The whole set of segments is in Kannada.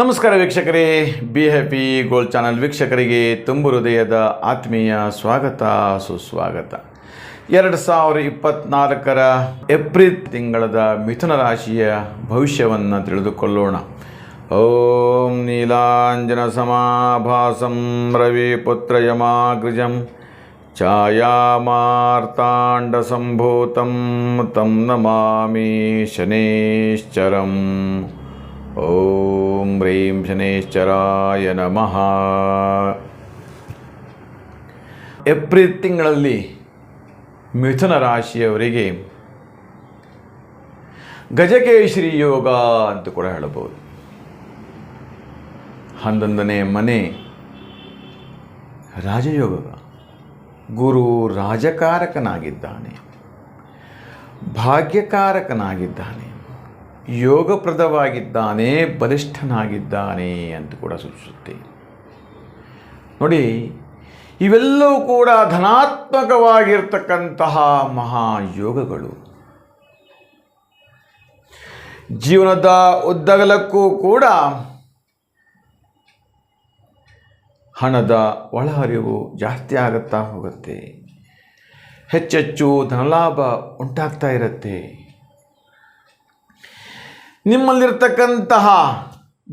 ನಮಸ್ಕಾರ ವೀಕ್ಷಕರೇ ಬಿ ಹ್ಯಾಪಿ ಗೋಲ್ಡ್ ಚಾನಲ್ ವೀಕ್ಷಕರಿಗೆ ತುಂಬು ಹೃದಯದ ಆತ್ಮೀಯ ಸ್ವಾಗತ, ಸುಸ್ವಾಗತ. ಎರಡು ಸಾವಿರ ಇಪ್ಪತ್ನಾಲ್ಕರ ಏಪ್ರಿಲ್ ತಿಂಗಳದ ಮಿಥುನ ರಾಶಿಯ ಭವಿಷ್ಯವನ್ನು ತಿಳಿದುಕೊಳ್ಳೋಣ. ಓಂ ನೀಲಾಂಜನ ಸಮಾಭಾಸಂ, ರವಿ ಪುತ್ರ ಯಮಾಗ್ರಜಂ ಛಾಯಾಮಾರ್ತಾಂಡ ಸಂಭೂತಂ ತಂ ನಮಾಮಿ ಶನೇಶ್ಚರಂ. ಓಂ ಹ್ರೀಂ ಶನೇಶ್ಚರಾಯ ನಮಃ. ಏಪ್ರಿಲ್ ತಿಂಗಳಲ್ಲಿ ಮಿಥುನ ರಾಶಿಯವರಿಗೆ ಗಜಕೇಶರಿ ಯೋಗ ಅಂತ ಕೂಡ ಹೇಳಬಹುದು. ಹನ್ನೊಂದನೇ ಮನೆ ರಾಜಯೋಗ ಗುರು ರಾಜಕಾರಕನಾಗಿದ್ದಾನೆ. ಭಾಗ್ಯಕಾರಕನಾಗಿದ್ದಾನೆ. ಯೋಗಪ್ರದವಾಗಿದ್ದಾನೆ, ಬಲಿಷ್ಠನಾಗಿದ್ದಾನೆ ಅಂತ ಕೂಡ ಸೂಚಿಸುತ್ತೆ ನೋಡಿ, ಇವೆಲ್ಲವೂ ಕೂಡ ಧನಾತ್ಮಕವಾಗಿರ್ತಕ್ಕಂತಹ ಮಹಾಯೋಗಗಳು. ಜೀವನದ ಉದ್ದಗಲಕ್ಕೂ ಕೂಡ ಹಣದ ಒಳಹರಿವು ಜಾಸ್ತಿ ಆಗುತ್ತಾ ಹೋಗುತ್ತೆ. ಹೆಚ್ಚೆಚ್ಚು ಧನಲಾಭ ಉಂಟಾಗ್ತಾ ಇರುತ್ತೆ. ನಿಮ್ಮಲ್ಲಿರ್ತಕ್ಕಂತಹ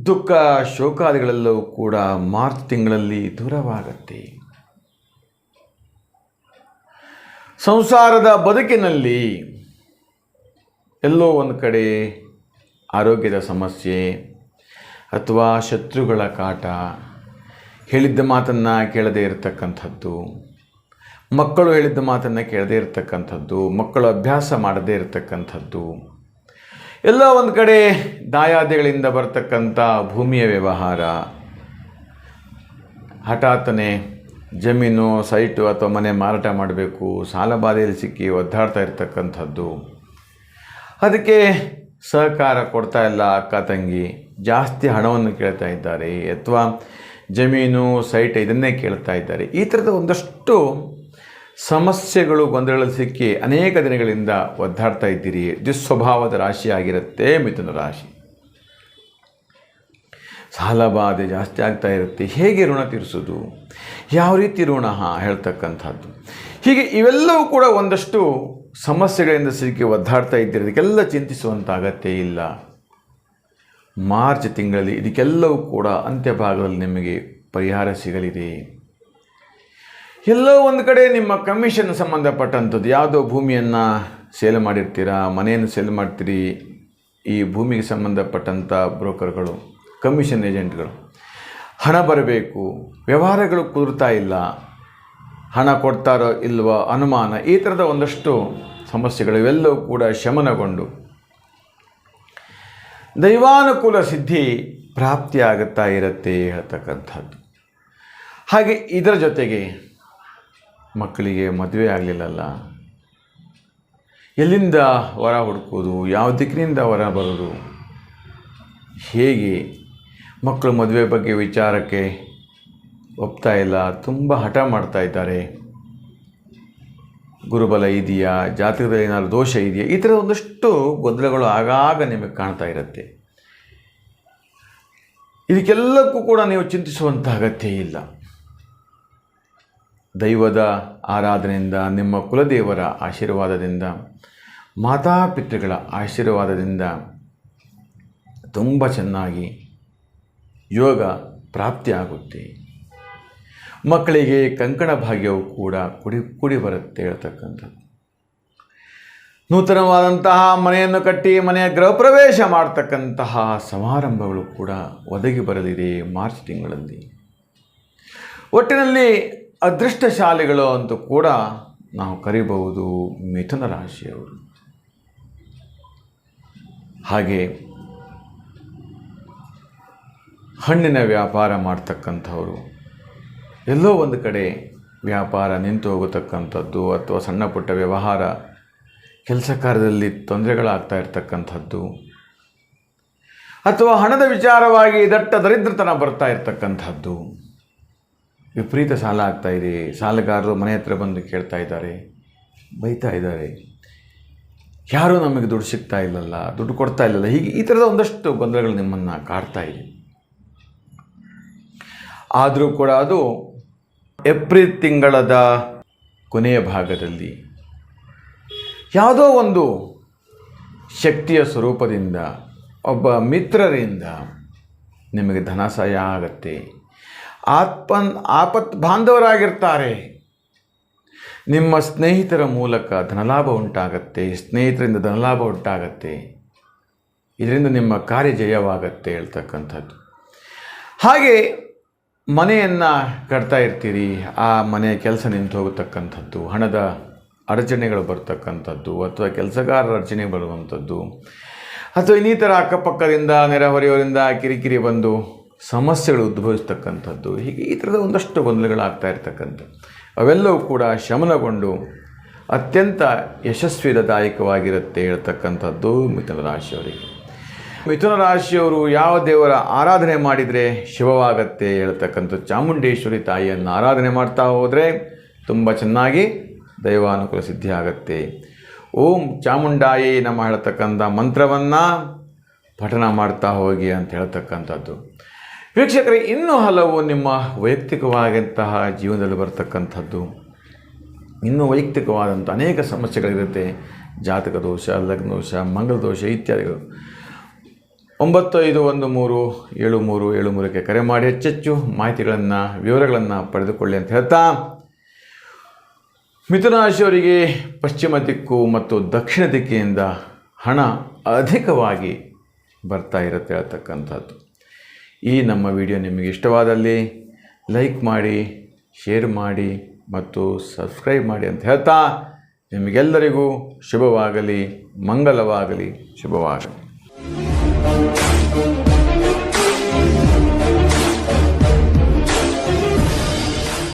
ದುಃಖ ಶೋಕಾದಿಗಳೆಲ್ಲವೂ ಕೂಡ ಮಾರ್ಚ್ ತಿಂಗಳಲ್ಲಿ ದೂರವಾಗತ್ತೆ. ಸಂಸಾರದ ಬದುಕಿನಲ್ಲಿ ಎಲ್ಲೋ ಒಂದು ಕಡೆ ಆರೋಗ್ಯದ ಸಮಸ್ಯೆ ಅಥವಾ ಶತ್ರುಗಳ ಕಾಟ, ಹೇಳಿದ್ದ ಮಾತನ್ನು ಕೇಳದೇ ಇರತಕ್ಕಂಥದ್ದು, ಮಕ್ಕಳು ಹೇಳಿದ್ದ ಮಾತನ್ನು ಕೇಳದೇ ಇರತಕ್ಕಂಥದ್ದು, ಮಕ್ಕಳು ಅಭ್ಯಾಸ ಮಾಡದೇ ಇರತಕ್ಕಂಥದ್ದು ಎಲ್ಲ ಒಂದು ಕಡೆ ದಾಯಾದಿಗಳಿಂದ ಬರ್ತಕ್ಕಂಥ ಭೂಮಿಯ ವ್ಯವಹಾರ. ಹಠಾತ್ತನೆ ಜಮೀನು, ಸೈಟು ಅಥವಾ ಮನೆ ಮಾರಾಟ ಮಾಡಬೇಕು, ಸಾಲ ಬಾಧೆಯಲ್ಲಿ ಸಿಕ್ಕಿ ಒದ್ದಾಡ್ತಾ ಇರ್ತಕ್ಕಂಥದ್ದು. ಅದಕ್ಕೆ ಸಹಕಾರ ಕೊಡ್ತಾ ಇಲ್ಲ ಅಕ್ಕ ತಂಗಿ. ಜಾಸ್ತಿ ಹಣವನ್ನು ಕೇಳ್ತಾ ಇದ್ದಾರೆ. ಅಥವಾ ಜಮೀನು, ಸೈಟ್ ಇದನ್ನೇ ಕೇಳ್ತಾ ಇದ್ದಾರೆ. ಈ ಥರದ ಒಂದಷ್ಟು ಸಮಸ್ಯೆಗಳು ಗೊಂದಲಗಳಲ್ಲಿ ಸಿಕ್ಕಿ ಅನೇಕ ದಿನಗಳಿಂದ ಒದ್ದಾಡ್ತಾ ಇದ್ದೀರಿ. ದುಸ್ವಭಾವದ ರಾಶಿ ಆಗಿರುತ್ತೆ, ಮಿಥುನ ರಾಶಿ. ಸಾಲ ಬಾಧೆ ಜಾಸ್ತಿ ಆಗ್ತಾ ಇರುತ್ತೆ. ಹೇಗೆ ಋಣ ತೀರಿಸೋದು ಯಾವ ರೀತಿ ಋಣ ಹೇಳ್ತಕ್ಕಂಥದ್ದು? ಹೀಗೆ ಇವೆಲ್ಲವೂ ಕೂಡ ಒಂದಷ್ಟು ಸಮಸ್ಯೆಗಳಿಂದ ಸಿಕ್ಕಿ ಒದ್ದಾಡ್ತಾ ಇದ್ದೀರಿ. ಇದಕ್ಕೆಲ್ಲ ಚಿಂತಿಸುವಂಥ ಅಗತ್ಯ ಇಲ್ಲ. ಮಾರ್ಚ್ ತಿಂಗಳಲ್ಲಿ ಇದಕ್ಕೆಲ್ಲವೂ ಕೂಡ ಅಂತ್ಯಭಾಗದಲ್ಲಿ ನಿಮಗೆ ಪರಿಹಾರ ಸಿಗಲಿದೆ. ಎಲ್ಲೋ ಒಂದು ಕಡೆ ನಿಮ್ಮ ಕಮಿಷನ್ ಸಂಬಂಧಪಟ್ಟಂಥದ್ದು. ಯಾವುದೋ ಭೂಮಿಯನ್ನು ಸೇಲ್ ಮಾಡಿರ್ತೀರಾ, ಮನೆಯನ್ನು ಸೇಲ್ ಮಾಡ್ತೀರಿ, ಈ ಭೂಮಿಗೆ ಸಂಬಂಧಪಟ್ಟಂಥ ಬ್ರೋಕರ್ಗಳು ಕಮಿಷನ್ ಏಜೆಂಟ್ಗಳು ಹಣ ಬರಬೇಕು, ವ್ಯವಹಾರಗಳು ಕುದುರ್ತಾ ಇಲ್ಲ, ಹಣ ಕೊಡ್ತಾರೋ ಇಲ್ವೋ ಅನುಮಾನ, ಈ ಥರದ ಒಂದಷ್ಟು ಸಮಸ್ಯೆಗಳು ಇವೆಲ್ಲವೂ ಕೂಡ ಶಮನಗೊಂಡು. ದೈವಾನುಕೂಲ ಸಿದ್ಧಿ ಪ್ರಾಪ್ತಿಯಾಗುತ್ತಾ ಇರುತ್ತೆ ಹೇಳ್ತಕ್ಕಂಥದ್ದು. ಹಾಗೆ ಇದರ ಜೊತೆಗೆ ಮಕ್ಕಳಿಗೆ ಮದುವೆ ಆಗಲಿಲ್ಲಲ್ಲ? ಎಲ್ಲಿಂದ ವರ ಹುಡುಕೋದು ಯಾವ ದಿಕ್ಕಿನಿಂದ ವರ ಬರೋದು? ಹೇಗೆ? ಮಕ್ಕಳು ಮದುವೆ ಬಗ್ಗೆ ವಿಚಾರಕ್ಕೆ ಒಪ್ತಾ ಇಲ್ಲ, ತುಂಬ ಹಠ ಮಾಡ್ತಾ ಇದ್ದಾರೆ. ಗುರುಬಲ ಇದೆಯಾ? ಜಾತಕದಲ್ಲಿ ಏನಾದರೂ ದೋಷ ಇದೆಯಾ? ಈ ಥರ ಒಂದಷ್ಟು ಗೊಂದಲಗಳು ಆಗಾಗ ನಿಮಗೆ ಕಾಣ್ತಾ ಇರುತ್ತೆ. ಇದಕ್ಕೆಲ್ಲಕ್ಕೂ ಕೂಡ ನೀವು ಚಿಂತಿಸುವಂಥ ಅಗತ್ಯ ಇಲ್ಲ. ದೈವದ ಆರಾಧನೆಯಿಂದ, ನಿಮ್ಮ ಕುಲದೇವರ ಆಶೀರ್ವಾದದಿಂದ, ಮಾತಾಪಿತೃಗಳ ಆಶೀರ್ವಾದದಿಂದ ತುಂಬ ಚೆನ್ನಾಗಿ ಯೋಗ ಪ್ರಾಪ್ತಿಯಾಗುತ್ತೆ ಮಕ್ಕಳಿಗೆ ಕಂಕಣ ಭಾಗ್ಯವು ಕೂಡ ಕುಡಿ ಕುಡಿ ಬರುತ್ತೆ ಹೇಳ್ತಕ್ಕಂಥದ್ದು. ನೂತನವಾದಂತಹ ಮನೆಯನ್ನು ಕಟ್ಟಿ ಮನೆಯ ಗೃಹಪ್ರವೇಶ ಮಾಡ್ತಕ್ಕಂತಹ ಸಮಾರಂಭಗಳು ಕೂಡ ಒದಗಿ ಬರಲಿದೆ ಮಾರ್ಚ್ ತಿಂಗಳಲ್ಲಿ. ಒಟ್ಟಿನಲ್ಲಿ ಅದೃಷ್ಟಶಾಲಿಗಳು ಅಂತ ಕೂಡ ನಾವು ಕರಿಬಹುದು ಮಿಥುನ ರಾಶಿಯವರು. ಹಾಗೆ ಹಣ್ಣಿನ ವ್ಯಾಪಾರ ಮಾಡ್ತಕ್ಕಂಥವರು, ಎಲ್ಲೋ ಒಂದು ಕಡೆ ವ್ಯಾಪಾರ ನಿಂತು ಹೋಗತಕ್ಕಂಥದ್ದು ಅಥವಾ ಸಣ್ಣ ಪುಟ್ಟ ವ್ಯವಹಾರ, ಕೆಲಸ ಕಾರ್ಯದಲ್ಲಿ ತೊಂದರೆಗಳಾಗ್ತಾ ಇರ್ತಕ್ಕಂಥದ್ದು, ಅಥವಾ ಹಣದ ವಿಚಾರವಾಗಿ ದಟ್ಟ ದರಿದ್ರತನ ಬರ್ತಾ ಇರ್ತಕ್ಕಂಥದ್ದು ವಿಪರೀತ ಸಾಲ ಆಗ್ತಾ ಇದೆ. ಸಾಲಗಾರರು ಮನೆ ಹತ್ರ ಬಂದು ಕೇಳ್ತಾ ಇದ್ದಾರೆ. ಬೈತಾ ಇದ್ದಾರೆ. ಯಾರೂ ನಮಗೆ ದುಡ್ಡು ಸಿಗ್ತಾ ಇಲ್ಲಲ್ಲ, ದುಡ್ಡು ಕೊಡ್ತಾ ಇಲ್ಲಲ್ಲ. ಹೀಗೆ ಈ ಥರದ ಒಂದಷ್ಟು ಗೊಂದಲಗಳು ನಿಮ್ಮನ್ನು ಕಾಡ್ತಾ ಇದೆ. ಆದರೂ ಕೂಡ ಅದು ಏಪ್ರಿಲ್ ತಿಂಗಳದ ಕೊನೆಯ ಭಾಗದಲ್ಲಿ ಯಾವುದೋ ಒಂದು ಶಕ್ತಿಯ ಸ್ವರೂಪದಿಂದ, ಒಬ್ಬ ಮಿತ್ರರಿಂದ ನಿಮಗೆ ಧನ ಸಹಾಯ ಆಗತ್ತೆ. ಆತ್ಮನ್ ಆಪತ್ ಬಾಂಧವರಾಗಿರ್ತಾರೆ ನಿಮ್ಮ ಸ್ನೇಹಿತರ ಮೂಲಕ ಧನಲಾಭ ಉಂಟಾಗತ್ತೆ, ಸ್ನೇಹಿತರಿಂದ ಧನಲಾಭ ಉಂಟಾಗತ್ತೆ. ಇದರಿಂದ ನಿಮ್ಮ ಕಾರ್ಯ ಜಯವಾಗತ್ತೆ ಹೇಳ್ತಕ್ಕಂಥದ್ದು. ಹಾಗೆ ಮನೆಯನ್ನು ಕಟ್ತಾ ಇರ್ತೀರಿ, ಆ ಮನೆಯ ಕೆಲಸ ನಿಂತು ಹೋಗತಕ್ಕಂಥದ್ದು, ಹಣದ ಅಡಚಣೆಗಳು ಬರ್ತಕ್ಕಂಥದ್ದು, ಅಥವಾ ಕೆಲಸಗಾರರ ಅಡಚಣೆ ಬರುವಂಥದ್ದು, ಅಥವಾ ಇನ್ನಿತರ ಅಕ್ಕಪಕ್ಕದಿಂದ, ನೆರೆಹೊರೆಯವರಿಂದ, ಕಿರಿಕಿರಿ ಬಂದು ಸಮಸ್ಯೆಗಳು ಉದ್ಭವಿಸ್ತಕ್ಕಂಥದ್ದು, ಹೀಗೆ ಈ ಥರದ ಒಂದಷ್ಟು ಗೊಂದಲಗಳಾಗ್ತಾ ಇರ್ತಕ್ಕಂಥದ್ದು. ಅವೆಲ್ಲವೂ ಕೂಡ ಶಮನಗೊಂಡು ಅತ್ಯಂತ ಯಶಸ್ವಿದಾಯಕವಾಗಿರುತ್ತೆ ಹೇಳ್ತಕ್ಕಂಥದ್ದು ಮಿಥುನ ರಾಶಿಯವರಿಗೆ. ಮಿಥುನ ರಾಶಿಯವರು ಯಾವ ದೇವರ ಆರಾಧನೆ ಮಾಡಿದರೆ ಶಿವವಾಗತ್ತೆ ಹೇಳ್ತಕ್ಕಂಥ ಚಾಮುಂಡೇಶ್ವರಿ ತಾಯಿಯನ್ನು ಆರಾಧನೆ ಮಾಡ್ತಾ ಹೋದರೆ ತುಂಬ ಚೆನ್ನಾಗಿ ದೈವಾನುಕೂಲ ಸಿದ್ಧಿ ಆಗತ್ತೆ. ಓಂ ಚಾಮುಂಡಾಯಿ ನಮ್ಮ ಹೇಳ್ತಕ್ಕಂಥ ಮಂತ್ರವನ್ನು ಪಠನ ಮಾಡ್ತಾ ಹೋಗಿ ಅಂತ ಹೇಳ್ತಕ್ಕಂಥದ್ದು. ವೀಕ್ಷಕರೇ, ಇನ್ನೂ ಹಲವು ನಿಮ್ಮ ವೈಯಕ್ತಿಕವಾದಂತಹ ಜೀವನದಲ್ಲಿ ಬರತಕ್ಕಂಥದ್ದು, ಇನ್ನೂ ವೈಯಕ್ತಿಕವಾದಂಥ ಅನೇಕ ಸಮಸ್ಯೆಗಳಿರುತ್ತೆ. ಜಾತಕ ದೋಷ, ಲಗ್ನ ದೋಷ, ಮಂಗಲ ದೋಷ ಇತ್ಯಾದಿಗಳು. ಒಂಬತ್ತು ಐದು ಒಂದು ಮೂರು ಏಳು ಮೂರು ಏಳು ಮೂರಕ್ಕೆ ಕರೆ ಮಾಡಿ ಹೆಚ್ಚೆಚ್ಚು ಮಾಹಿತಿಗಳನ್ನು, ವಿವರಗಳನ್ನು ಪಡೆದುಕೊಳ್ಳಿ ಅಂತ ಹೇಳ್ತಾ ಮಿಥುನ ರಾಶಿಯವರಿಗೆ ಪಶ್ಚಿಮ ದಿಕ್ಕು ಮತ್ತು ದಕ್ಷಿಣ ದಿಕ್ಕಿನಿಂದ ಹಣ ಅಧಿಕವಾಗಿ ಬರ್ತಾ ಇರುತ್ತೆ ಹೇಳ್ತಕ್ಕಂಥದ್ದು ಈ ನಮ್ಮ ವಿಡಿಯೋ ನಿಮಗೆ ಇಷ್ಟವಾದಲ್ಲಿ ಲೈಕ್ ಮಾಡಿ, ಶೇರ್ ಮಾಡಿ ಮತ್ತು ಸಬ್ಸ್ಕ್ರೈಬ್ ಮಾಡಿ ಅಂತ ಹೇಳ್ತಾ ನಿಮಗೆಲ್ಲರಿಗೂ ಶುಭವಾಗಲಿ, ಮಂಗಲವಾಗಲಿ, ಶುಭವಾಗಲಿ.